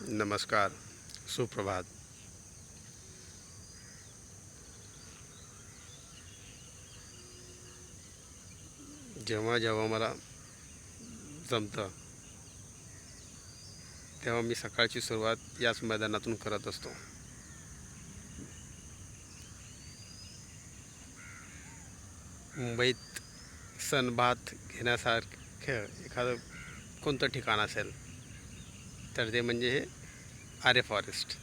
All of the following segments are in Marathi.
नमस्कार सुप्रभात. जेव्हा जेव्हा मला जमतं तेव्हा मी सकाळची सुरुवात याच मैदानातून करत असतो. मुंबईत सनबाथ घेण्यासारखं एखादं कोणतं ठिकाण असेल तर ते म्हणजे हे आरे फॉरेस्ट.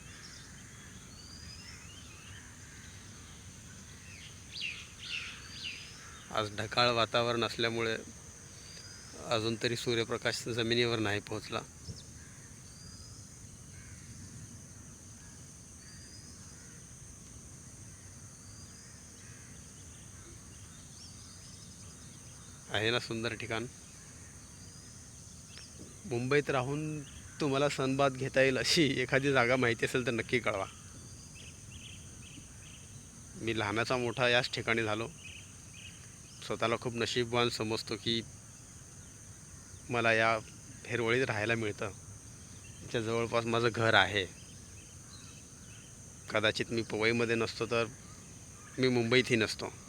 आज ढकाळ वातावरण असल्यामुळे अजून तरी सूर्यप्रकाश जमिनीवर नाही पोहोचला. आहे ना सुंदर ठिकाण. मुंबईत राहून तुम्हाला सनबाद घेता येईल अशी एखादी जागा माहिती असेल तर नक्की कळवा. मी लहानाचा मोठा याच ठिकाणी झालो. स्वतःला खूप नशीबवान समजतो की मला या हिरवळीत राहायला मिळतं. त्याच्या जवळपास माझं घर आहे. कदाचित मी पवईमध्ये नसतो तर मी मुंबईतही नसतो.